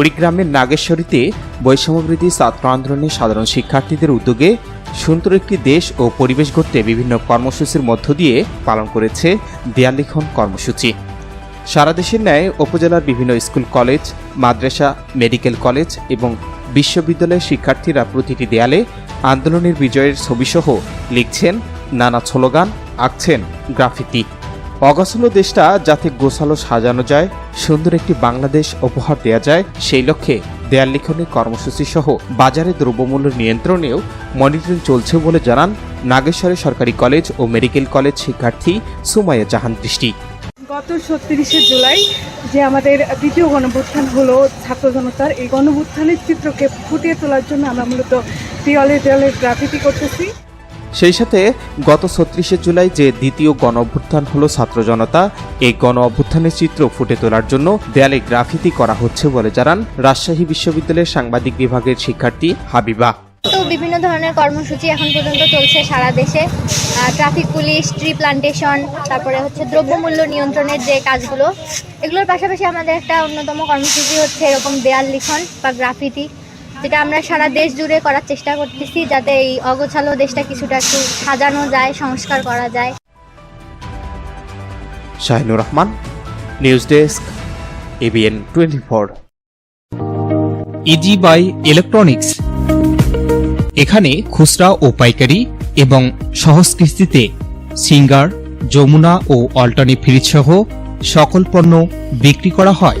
কুড়িগ্রামের নাগেশ্বরীতে বৈষম্যবৃদ্ধি ছাত্র আন্দোলনে সাধারণ শিক্ষার্থীদের উদ্যোগে সুন্দর একটি দেশ ও পরিবেশ গড়তে বিভিন্ন কর্মসূচির মধ্য দিয়ে পালন করেছে দেয়াল লিখন কর্মসূচি। সারা দেশের ন্যায় উপজেলার বিভিন্ন স্কুল কলেজ, মাদ্রাসা, মেডিকেল কলেজ এবং বিশ্ববিদ্যালয়ের শিক্ষার্থীরা প্রতিটি দেয়ালে আন্দোলনের বিজয়ের ছবিসহ লিখছেন নানা স্লোগান, আঁকছেন গ্রাফিতি। অগোছালো দেশটা যাতে গোছালো সাজানো যায়, সুন্দর একটি বাংলাদেশ উপহার দেওয়া যায়, সেই লক্ষ্যে দেয়াল লিখনের কর্মসূচি সহ বাজারে দ্রব্যমূল্য নিয়ন্ত্রণেও মনিটরিং চলছে বলে জানান নাগেশ্বরের সরকারি কলেজ ও মেডিকেল কলেজ শিক্ষার্থী সুমাইয়া জাহান দৃষ্টি। গত ছত্রিশে জুলাই যে আমাদের দ্বিতীয় গণভুত্থান হলো ছাত্র জনতার, এই গণভুত্থানের চিত্রকে ফুটিয়ে তোলার জন্য আমরা মূলত দেওয়ালে দেওয়ালে গ্রাফিতি করতেছি। সেই সাথে গত ছত্রিশে জুলাই যে দ্বিতীয় গণ অভ্যুত্থান হলো ছাত্র জনতা, এই গণ অভ্যুত্থানের চিত্র ফুটে তোলার জন্য দেয়ালে গ্রাফিতি করা হচ্ছে বলে জানান রাজশাহী বিশ্ববিদ্যালয়ের সাংবাদিক বিভাগের শিক্ষার্থী হাবিবা। তো বিভিন্ন ধরনের কর্মসূচি এখন পর্যন্ত চলছে সারা দেশে। ট্রাফিক পুলিশ, ট্রি প্লান্টেশন, তারপরে হচ্ছে দ্রব্যমূল্য নিয়ন্ত্রণের যে কাজগুলো, এগুলোর পাশাপাশি আমাদের একটা অন্যতম কর্মসূচি হচ্ছে এরকম দেয়াল লিখন বা গ্রাফিতি। যেটা আমরা সারা দেশ জুড়ে করার চেষ্টা করতেছি যাতে এই অগোছালো দেশটা কিছুটা একটু সাজানো যায় সংস্কার করা যায়। Shahinur Rahman news desk ABN twenty four. Easy buy electronics. এখানে খুচরা ও পাইকারি এবং সহজ কিস্তিতে সিঙ্গার যমুনা ও অল্টানি ফ্রিজ সহ সকল পণ্য বিক্রি করা হয়।